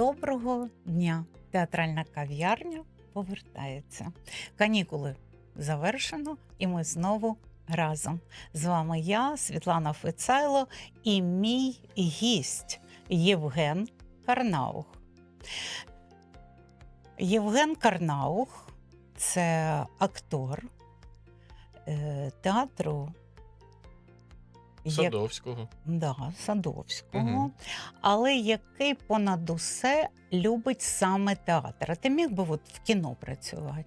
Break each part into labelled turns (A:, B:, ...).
A: Доброго дня! Театральна кав'ярня повертається. Канікули завершено, і ми знову разом. З вами я, Світлана Фицайло, і мій гість Євген Карнаух. Євген Карнаух це актор е, театру. Як-
B: Садовського.
A: Да, Садовського,
B: Мгм.
A: але який понад усе любить саме театр. А ти міг би от в кіно працювати?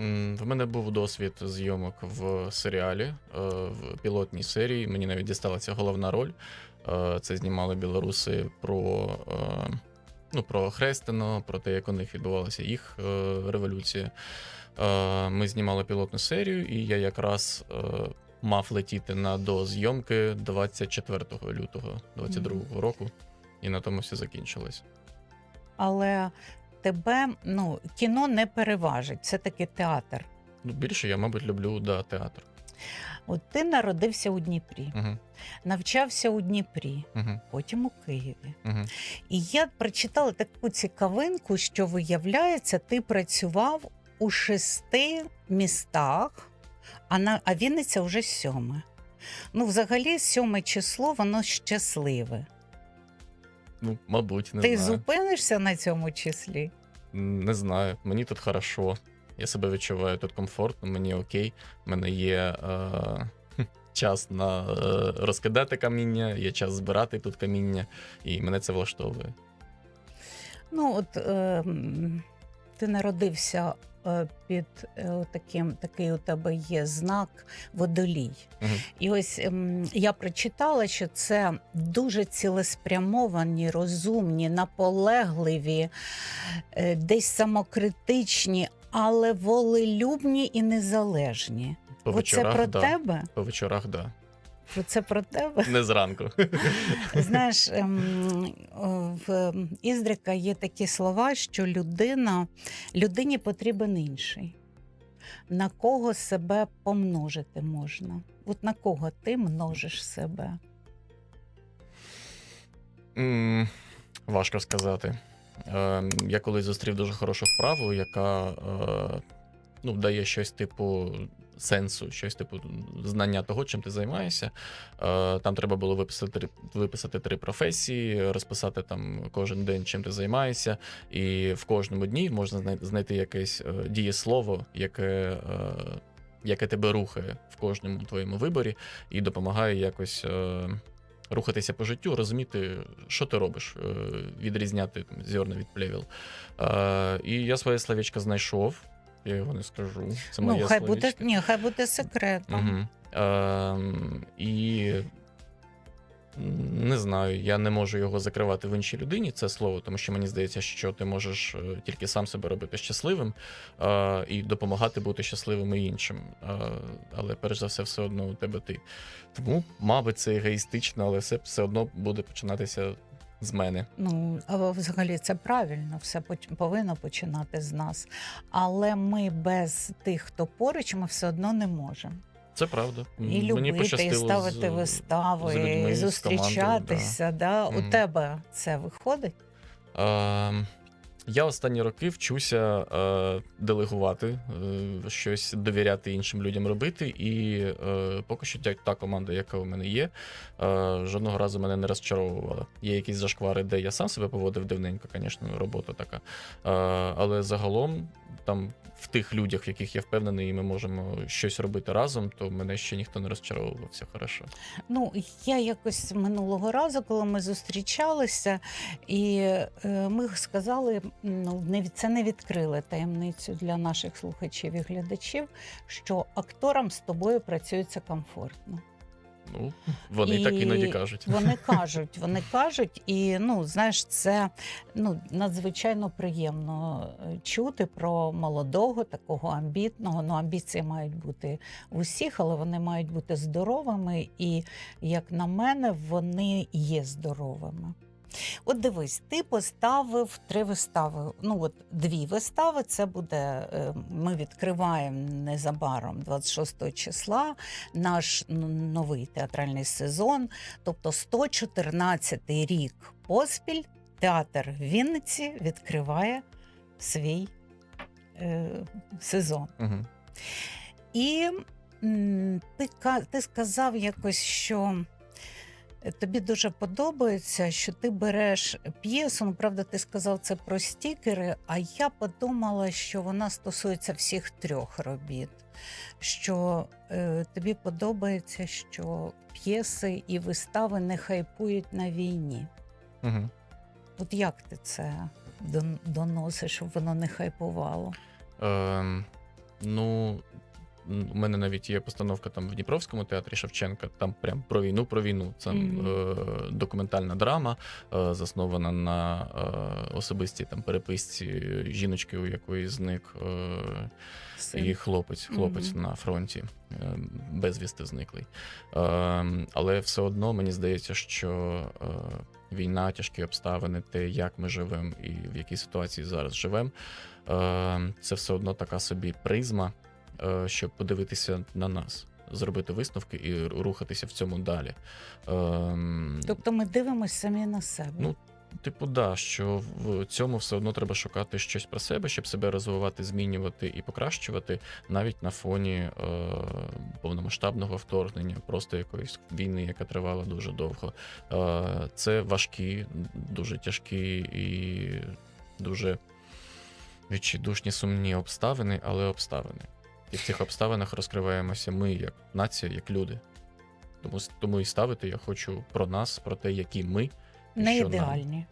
B: М, В мене був досвід зйомок в серіалі, е, в пілотній серії. Мені навіть дісталася головна роль. Е, Це знімали білоруси про, е, ну, про Хрестино, про те, як у них відбувалася їх е, революція. Е, Ми знімали пілотну серію, і я якраз е, мав летіти на дозйомки 24 лютого 22 року, і на тому все закінчилось.
A: Але тебе ну, кіно не переважить, це таки театр.
B: Ну, більше я, мабуть, люблю да, театр.
A: От ти народився у Дніпрі,
B: Угу,
A: навчався у Дніпрі,
B: угу,
A: потім у Києві.
B: угу.
A: І я прочитала таку цікавинку, що виявляється, ти працював у шести містах, а, на, а Вінниця вже сьоме. Ну, взагалі, сьоме число, воно щасливе.
B: Ну, мабуть, не
A: ти
B: знаю.
A: зупинишся на цьому числі?
B: Не знаю. Мені тут хорошо. Я себе відчуваю тут комфортно, мені окей. У мене є е, час на е, розкидати каміння, є час збирати тут каміння, і мене це влаштовує.
A: Ну, от е, ти народився під е, таким, такий у тебе є знак водолій.
B: Мгм.
A: І ось ем, я прочитала, що це дуже цілеспрямовані, розумні, наполегливі, е, десь самокритичні, але волелюбні і незалежні.
B: По
A: Оце про
B: да.
A: тебе?
B: По вечорах, да.
A: Оце про тебе?
B: Не зранку.
A: Знаєш, ем, в Іздрика є такі слова, що людина, людині потрібен інший. На кого себе помножити можна? От на кого ти множиш себе?
B: М, Важко сказати. Е, Я колись зустрів дуже хорошу вправу, яка е, ну, дає щось типу сенсу, щось типу знання того, чим ти займаєшся. Е, Там треба було виписати, виписати три професії, розписати там кожен день, чим ти займаєшся, і в кожному дні можна знайти якесь е, дієслово, яке. е, Яке тебе рухає в кожному твоєму виборі і допомагає якось е, рухатися по життю, розуміти, що ти робиш, е, відрізняти зерна від плевел. Е, і я своє словечко знайшов. Я його не скажу. Це моє
A: ну, хай буде, ні, хай буде секретом.
B: Угу. Ем, і не знаю, я не можу його закривати в іншій людині, це слово, тому що мені здається, що ти можеш е, тільки сам себе робити щасливим е, і допомагати бути щасливим і іншим. Е, але перш за все, все одно у тебе ти. Тому, мабуть, це егоїстично, але все, все одно буде починатися з мене.
A: Ну, а взагалі це правильно, все повинно починати з нас. Але ми без тих, хто поруч, ми все одно не можемо.
B: Це правда.
A: І
B: Мені
A: любити, і ставити
B: з-
A: вистави,
B: з людьми,
A: і
B: з
A: зустрічатися. Да? У тебе це виходить?
B: Е, я останні роки вчуся е, делегувати, е, щось довіряти іншим людям робити, і е, поки що та, команда, яка у мене є, е, жодного разу мене не розчаровувала. Є якісь зашквари, де я сам себе поводив дивненько, звісно, робота така. Е, але загалом, там в тих людях, в яких я впевнений, і ми можемо щось робити разом, то мене ще ніхто не розчаровував. Все хорошо.
A: Ну, я якось минулого разу, коли ми зустрічалися, і е, ми сказали, ну не це не відкрили таємницю для наших слухачів і глядачів, що акторам з тобою працюється комфортно.
B: Ну, вони так іноді кажуть.
A: Вони кажуть, вони кажуть, і ну знаєш, це ну надзвичайно приємно е, чути про молодого, такого амбітного. Ну, амбіції мають бути у всіх, але вони мають бути здоровими. І як на мене, вони є здоровими. От дивись, ти поставив три вистави. Ну, от дві вистави. Це буде. е, Ми відкриваємо незабаром 26 числа наш новий театральний сезон. Тобто 114 рік поспіль театр в Вінниці відкриває свій е, сезон.
B: Угу.
A: І ти, ти сказав якось, що тобі дуже подобається, що ти береш п'єсу. Ну, правда, ти сказав це про стікери, а я подумала, що вона стосується всіх трьох робіт. Що е, тобі подобається, що п'єси і вистави не хайпують на війні.
B: Угу.
A: От як ти це доносиш, щоб воно не хайпувало?
B: Ем, ну, у мене навіть є постановка там в Дніпровському театрі Шевченка, там прям про війну, про війну. Це
A: Мгм.
B: е, документальна драма, е, заснована на е, особистій там переписці жіночки, у якої зник е, і хлопець, хлопець
A: Мгм.
B: на фронті, е, безвісти зниклий. Е, але все одно мені здається, що е, війна, тяжкі обставини, те, як ми живемо і в якій ситуації зараз живемо, е, це все одно така собі призма, щоб подивитися на нас. Зробити висновки і рухатися в цьому далі. Ем,
A: Тобто ми дивимося самі на себе.
B: Ну, Типу, да, що в цьому все одно треба шукати щось про себе, щоб себе розвивати, змінювати і покращувати навіть на фоні е, повномасштабного вторгнення, просто якоїсь війни, яка тривала дуже довго. Е, це важкі, дуже тяжкі і дуже відчайдушні сумні обставини, але обставини. І в цих обставинах розкриваємося ми як нація, як люди. Тому, тому і ставити я хочу про нас, про те, які ми.
A: не
B: що нам.
A: ідеальні.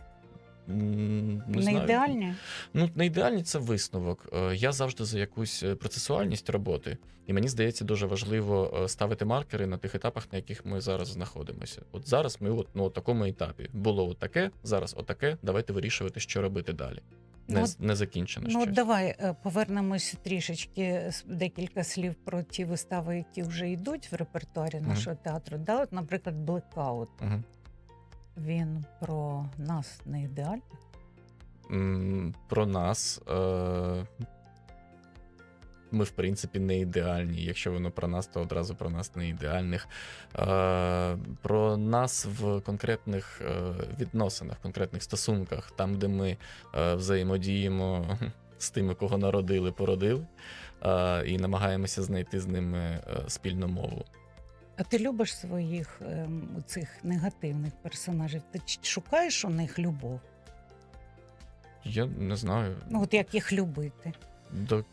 B: М, Не,
A: Не,
B: знаю.
A: ідеальні?
B: Ну, не ідеальні це висновок. Е, Я завжди за якусь е, процесуальність роботи, і мені здається, дуже важливо е, ставити маркери на тих етапах, на яких ми зараз знаходимося. От зараз ми от, ну, от такому етапі. Було от таке, зараз отаке. Давайте вирішувати, що робити далі. Не,
A: Ну,
B: не закінчено
A: Ну,
B: щось.
A: давай повернемось трішечки декілька слів про ті вистави, які вже йдуть в репертуарі нашого театру. Да, от, наприклад, Блекаут.
B: Мгм.
A: Він про нас не ідеальний.
B: Про нас. Е... Ми, в принципі, не ідеальні. Якщо воно про нас, то одразу про нас не ідеальних. Е, про нас в конкретних е, відносинах, в конкретних стосунках, там, де ми е, взаємодіємо з тими, кого народили, породили, е, і намагаємося знайти з ними е, спільну мову.
A: А ти любиш своїх ем, цих негативних персонажів? Ти шукаєш у них любов?
B: Я не знаю.
A: Ну, от як їх любити?
B: До...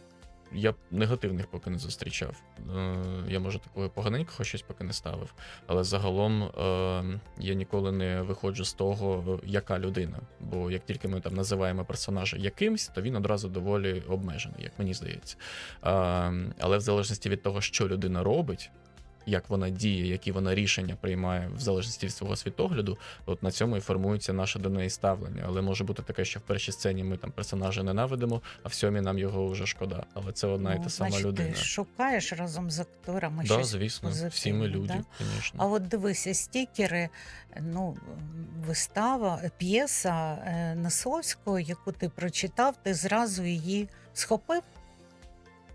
B: Я негативних поки не зустрічав. Е, Я, може, такого поганенького щось поки не ставив. Але загалом е, я ніколи не виходжу з того, яка людина. Бо як тільки ми там називаємо персонажа якимсь, то він одразу доволі обмежений, як мені здається. Е, Але в залежності від того, що людина робить. Як вона діє, які вона рішення приймає в залежності від свого світогляду, от на цьому і формується наше до неї ставлення. Але може бути таке, що в першій сцені ми там персонажа ненавидимо, а в сьомій нам його вже шкода. Але це одна і
A: Ну,
B: та сама
A: значить,
B: людина.
A: Ти шукаєш разом з акторами
B: Да,
A: щось
B: звісно, всі ми люди,
A: да?
B: звісно.
A: А от дивися, стікери, ну, вистава, п'єса е, Несовського, яку ти прочитав, ти зразу її схопив.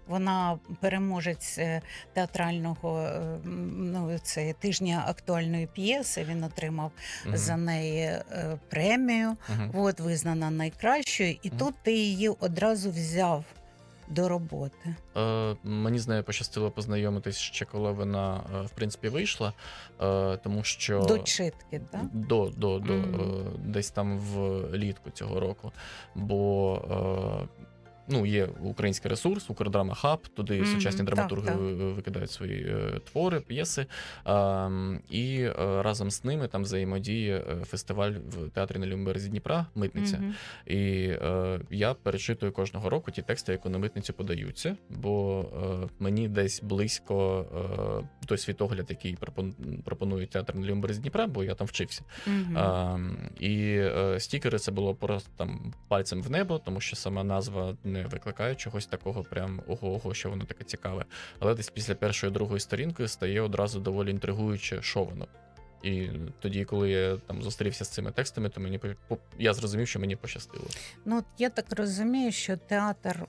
A: Вона переможець е, театрального е, ну, це тижня актуальної п'єси. Він отримав
B: Мгм,
A: за неї е, премію,
B: мгм.
A: от визнана найкращою, і
B: Мгм.
A: тут ти її одразу взяв до роботи.
B: Е, мені з нею пощастило познайомитись ще коли вона в принципі вийшла, е, тому що
A: До читки, так?
B: до, до, до е, десь там в літку цього року. Бо е, ну, є український ресурс, Укрдрама Хаб, туди
A: Мгм,
B: сучасні драматурги
A: так.
B: ви- викидають свої е, твори, п'єси. Ем, і е, разом з ними там взаємодіє е, фестиваль в театрі на лівому березі Дніпра, Митниця.
A: Мгм.
B: І е, я перечитую кожного року ті тексти, які на митницю подаються, бо е, мені десь близько е, той світогляд, який пропонує театр на лівому березі Дніпра, бо я там вчився.
A: Мгм.
B: Ем, і е, стікери це було просто там пальцем в небо, тому що сама назва не викликає чогось такого, прям ого-ого, що воно таке цікаве. Але десь після першої другої сторінки стає одразу доволі інтригуюче, що воно. І тоді, коли я там зустрівся з цими текстами, то мені я зрозумів, що мені пощастило.
A: Ну, от я так розумію, що театр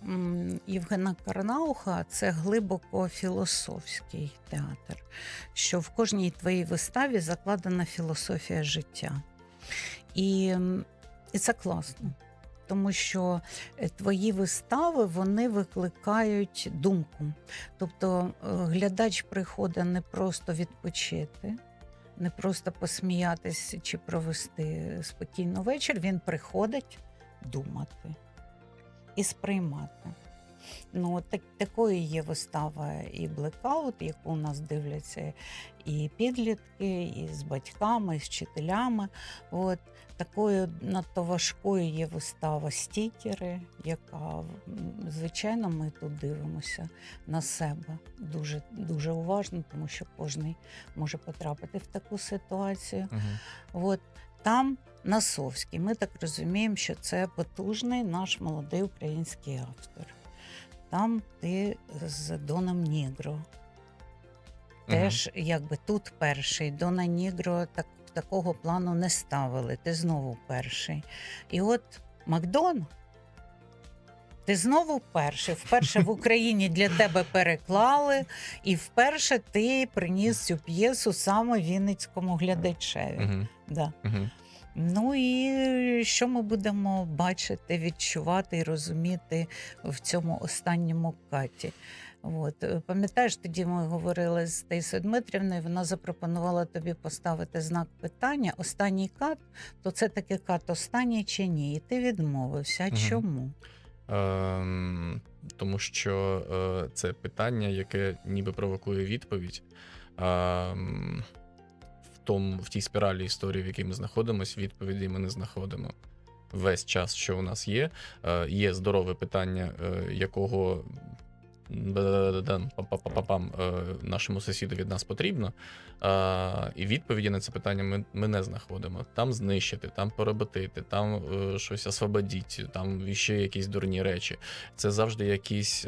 A: Євгена Карнауха це глибоко філософський театр, що в кожній твоїй виставі закладена філософія життя. І І це класно. Тому що е, твої вистави вони викликають думку. Тобто е, глядач приходить не просто відпочити, не просто посміятися чи провести спокійно вечір. Він приходить думати і сприймати. Ну, так, такою є вистава і блекаут, яку у нас дивляться і підлітки, і з батьками, і з вчителями. От такою надто важкою є вистава стікери, яка звичайно ми тут дивимося на себе дуже дуже уважно, тому що кожен може потрапити в таку ситуацію.
B: Угу.
A: От там Насовський. Ми так розуміємо, що це потужний наш молодий український автор. Там ти з Доном Нігро. Теж якби тут перший. Дона Нігро так, такого плану не ставили. Ти знову перший. І от Макдон. Ти знову перший. Вперше в Україні для тебе переклали, і вперше ти приніс цю п'єсу саме вінницькому глядачеві.
B: Угу.
A: Да.
B: Угу.
A: Ну і що ми будемо бачити, відчувати і розуміти в цьому останньому каті? От е, пам'ятаєш, тоді ми говорили з Таїсою Дмитрівною. Вона запропонувала тобі поставити знак питання. Останній кат, то це таки кат останній чи ні? І ти відмовився. А
B: Мгм.
A: чому?
B: Ем, тому що е, це питання, яке ніби провокує відповідь. Ем, тому, в тій спіралі історії, в якій ми знаходимося, відповіді ми не знаходимо. Весь час, що у нас є, е, є здорове питання, е, якого нашому сусіду від нас потрібно. І відповіді на це питання ми, ми не знаходимо. Там знищити, там поработити, там щось освободіть, там ще якісь дурні речі. Це завжди якісь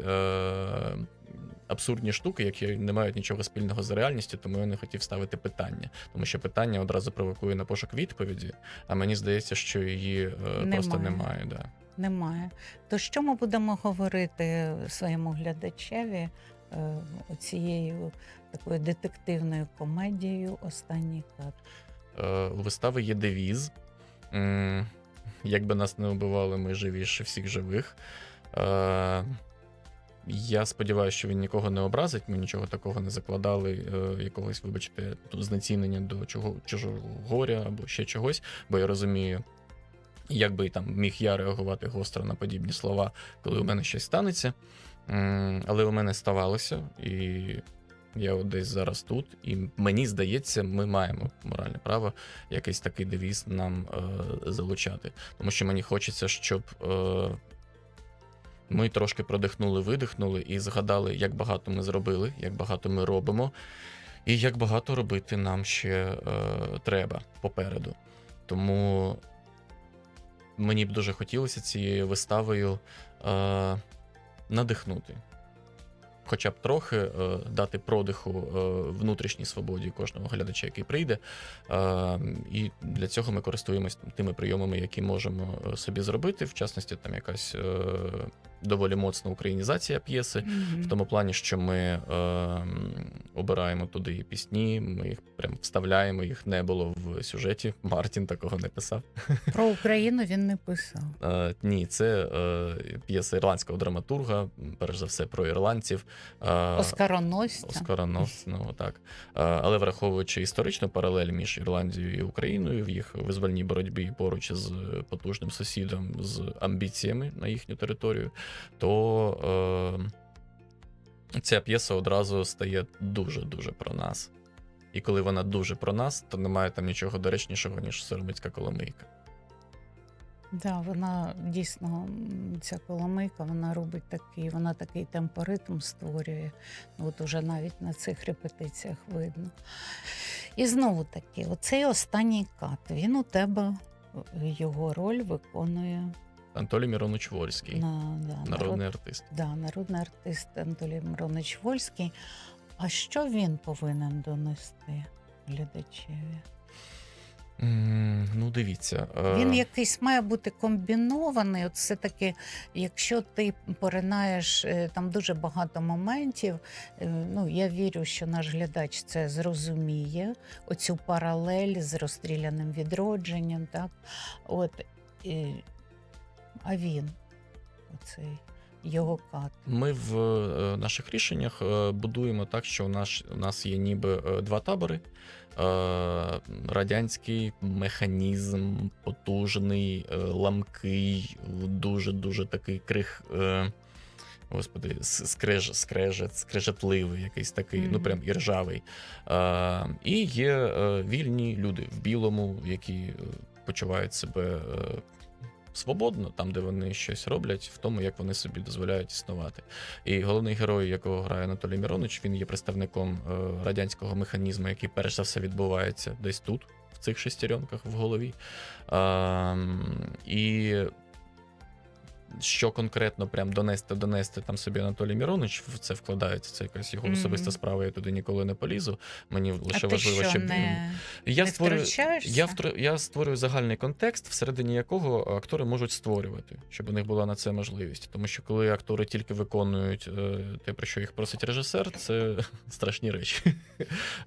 B: абсурдні штуки, які не мають нічого спільного з реальністю, тому я не хотів ставити питання. Тому що питання одразу провокує на пошук відповіді, а мені здається, що її е, просто
A: Немає.
B: немає. Да.
A: Немає. То що ми будемо говорити своєму глядачеві е, цією такою детективною комедією Останній кат?
B: Е, у вистави є девіз. Якби нас не вбивали, ми живіше всіх живих. Е, Я сподіваюся, що він нікого не образить. Ми нічого такого не закладали, е, якогось, вибачте, знецінення до чого, чужого горя або ще чогось, бо я розумію. Як би там міг я реагувати гостро на подібні слова, коли у мене щось станеться. Але у мене ставалося, і я от десь зараз тут, і мені здається, ми маємо моральне право якийсь такий девіз нам е, залучати. Тому що мені хочеться, щоб е, ми трошки продихнули, видихнули і згадали, як багато ми зробили, як багато ми робимо, і як багато робити нам ще е, треба попереду. Тому мені б дуже хотілося цією виставою е, надихнути. Хоча б трохи е, дати продиху е, внутрішній свободі кожного глядача, який прийде. Е, і для цього ми користуємось тими прийомами, які можемо е, собі зробити. В частності, там якась е, доволі моцна українізація п'єси. В тому плані, що ми е, обираємо туди і пісні, ми їх прям вставляємо, їх не було в сюжеті. Мартін такого не писав.
A: Про Україну він не писав.
B: Е, ні, це е, п'єса ірландського драматурга, перш за все про ірландців. Е,
A: Оскароносця.
B: Оскароносного, так. Е, Але враховуючи історичну паралель між Ірландією і Україною в їх визвольній боротьбі поруч з потужним сусідом з амбіціями на їхню територію, то е, ця п'єса одразу стає дуже-дуже про нас. І коли вона дуже про нас, то немає там нічого доречнішого, ніж Соромицька коломийка.
A: Да, вона дійсно ця коломийка, вона робить такий, вона такий темпоритм створює. От уже навіть на цих репетиціях видно. І знову таки, оцей останній кат, він у тебе його роль виконує
B: Анатолій Міронович Вольський,
A: на да,
B: народний
A: народ-
B: артист.
A: да, народний артист Анатолій Миронович Вольський. А що він повинен донести глядачеві?
B: Ну, дивіться. е,
A: Він якийсь має бути комбінований. От все-таки, якщо ти поринаєш е, там дуже багато моментів, е, ну я вірю, що наш глядач це зрозуміє, оцю паралель з розстріляним відродженням. Так? От. і, а він, оцей його кат.
B: Ми в е, наших рішеннях е, будуємо так, що у нас, у нас є ніби е, два табори. Е, Радянський механізм, потужний, е, ламкий, дуже-дуже такий крих. е, Господи, скреж, скрежет, скрежетливий, якийсь такий, ну прям і ржавий. Е, і є е, вільні люди в білому, які е, почувають себе е, свободно, там, де вони щось роблять, в тому, як вони собі дозволяють існувати. І головний герой, якого грає Анатолій Міронович, він є представником е, радянського механізму, який перш за все відбувається десь тут, в цих шестеренках в голові. І що конкретно прям донести, донести там собі Анатолій Міронович в це вкладається, це якась його особиста справа, я туди ніколи не полізу. Мені лише
A: а
B: важливо,
A: що,
B: щоб
A: не,
B: я
A: не
B: створюю. Я, втр... я створюю загальний контекст, всередині якого актори можуть створювати, щоб у них була на це можливість. Тому що коли актори тільки виконують е, те, про що їх просить режисер, це страшні речі.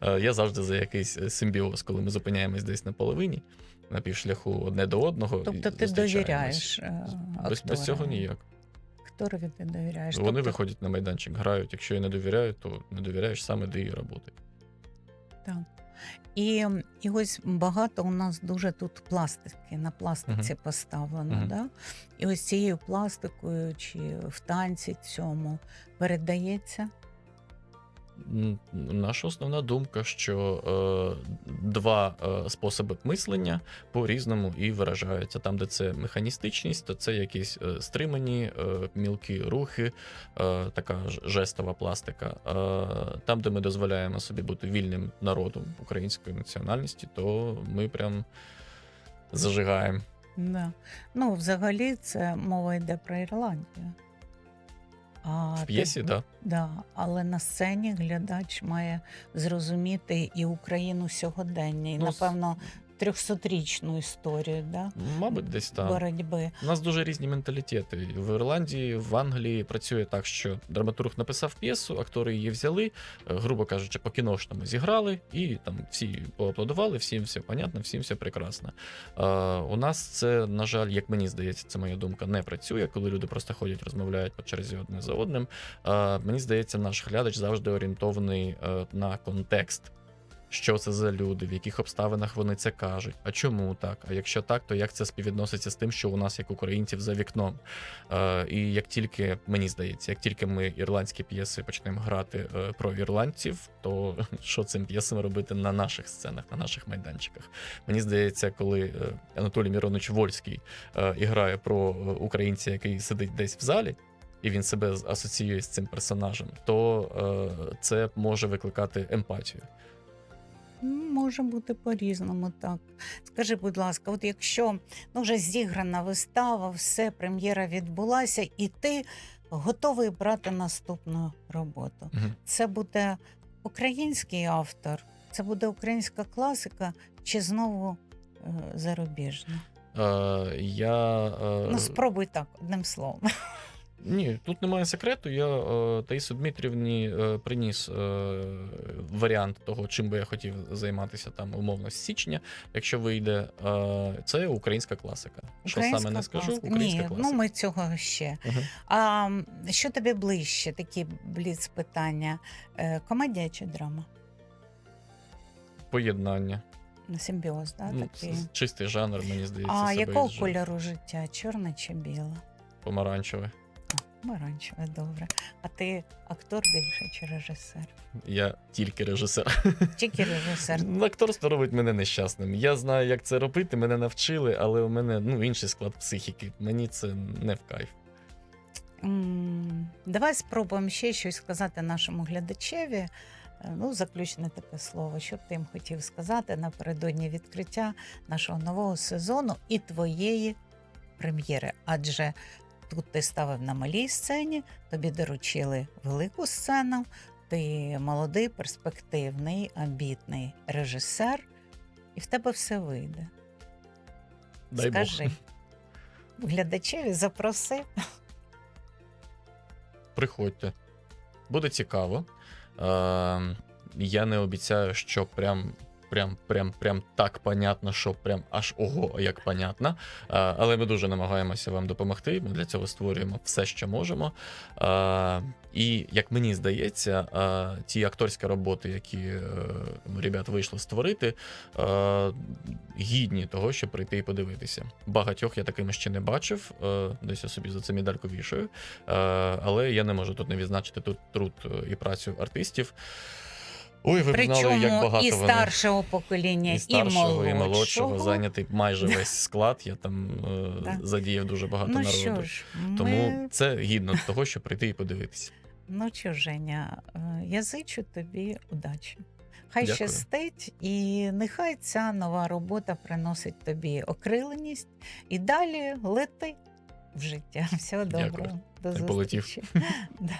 B: Е, я завжди за якийсь е, симбіоз, коли ми зупиняємось десь на половині, на півшляху одне до одного.
A: Тобто ти довіряєш е,
B: Без, без цього ніяк.
A: Акторові ти довіряєш.
B: Вони
A: тобто,
B: виходять на майданчик, грають. Якщо я не довіряю, то не довіряєш саме до її роботи.
A: Так. І, і ось багато у нас дуже тут пластики, на пластиці поставлено.
B: Мгм.
A: Да? І ось цією пластикою чи в танці цьому передається.
B: Наша основна думка, що е, два е, способи мислення по-різному і виражаються. Там, де це механістичність, то це якісь е, стримані, е, мілкі рухи, е, така жестова пластика. Е, там, де ми дозволяємо собі бути вільним народом української національності, то ми прям зажигаємо.
A: Да. Ну, взагалі, це мова йде про Ірландію. А
B: В
A: ти-
B: п'єсі, так.
A: Да, але на сцені глядач має зрозуміти і Україну сьогодення, і,
B: Ну, с-
A: напевно, трьохсотрічну історію да?
B: Мабуть, десь там.
A: боротьби.
B: У нас дуже різні менталітети. В Ірландії, в Англії працює так, що драматург написав п'єсу, актори її взяли, е, грубо кажучи, по кіношному зіграли, і там всі поаплодували, всім все понятно, всім все прекрасно. Е, у нас це, на жаль, як мені здається, це моя думка, не працює, коли люди просто ходять, розмовляють по черзі одне за одним. Е, мені здається, наш глядач завжди орієнтований на контекст. Що це за люди, в яких обставинах вони це кажуть, а чому так? А якщо так, то як це співвідноситься з тим, що у нас як українців за вікном? Е, і як тільки мені здається, як тільки ми ірландські п'єси почнемо грати е, про ірландців, то що цим п'єсам робити на наших сценах, на наших майданчиках? Мені здається, коли е, Анатолій Міронович Вольський е, і грає про е, українця, який сидить десь в залі. І він себе асоціює з цим персонажем, то е, це може викликати емпатію.
A: М, Може бути по-різному, так. Скажи, будь ласка, от якщо ну, вже зіграна вистава, все, прем'єра відбулася, і ти готовий брати наступну роботу.
B: Мгм.
A: Це буде український автор, це буде українська класика, чи знову е, зарубіжна?
B: Е, я, е,
A: Ну, спробуй так, одним словом.
B: Ні, тут немає секрету. Я е, Таїсу Дмитрівні е, приніс е, варіант того, чим би я хотів займатися там умовно з січня. Якщо вийде, е, це українська класика. Що саме не скажу,
A: класика.
B: українська
A: Ні,
B: класика.
A: ну ми цього ще.
B: Мгм.
A: А що тобі ближче? Такі бліц питання. Е, комедія чи драма?
B: Поєднання.
A: Симбіоз, да,
B: ну,
A: такий.
B: чистий жанр, мені здається,
A: А
B: себе
A: якого кольору життя? Чорне чи біле?
B: помаранчеве.
A: Помаранчеве, добре. А ти актор більше чи режисер?
B: Я тільки режисер.
A: Тільки режисер.
B: Ну, Акторство робить мене нещасним. Я знаю, як це робити, мене навчили, але у мене ну, інший склад психіки. Мені це не в кайф.
A: М, Давай спробуємо ще щось сказати нашому глядачеві. Е, Ну, заключне таке слово, що б ти їм хотів сказати напередодні відкриття нашого нового сезону і твоєї прем'єри. Адже тут ти ставив на малій сцені, тобі доручили велику сцену, ти молодий, перспективний, амбітний режисер, і в тебе все вийде.
B: Дай
A: Скажи.
B: Бог.
A: Глядачеві запроси.
B: Приходьте. Буде цікаво. Е, я не обіцяю, що прям прям, прям, прям так понятно, що прям аж ого, як понятно. Але ми дуже намагаємося вам допомогти. Ми для цього створюємо все, що можемо. І як мені здається, е, ті акторські роботи, які е, ребят вийшло створити, гідні того, щоб прийти і подивитися. Багатьох я такими ще не бачив. Десь я собі за це медальку вішаю. Але я не можу тут не відзначити тут труд е, і працю артистів. Ой, ви б знали, як багато
A: і
B: вони
A: старшого покоління,
B: і старшого, і молодшого
A: молодшого.
B: зайнятий майже весь склад. Я там е, задіяв дуже багато
A: Ну
B: народу.
A: що ж,
B: Тому
A: ми...
B: це гідно того, щоб прийти і подивитися.
A: ну що, Женя, е, я зичу тобі удачі. Хай
B: Дякую.
A: щастить, і нехай ця нова робота приносить тобі окриленість і далі лети в життя. Всього
B: Дякую.
A: доброго. До
B: полетів.
A: зустрічі. Да.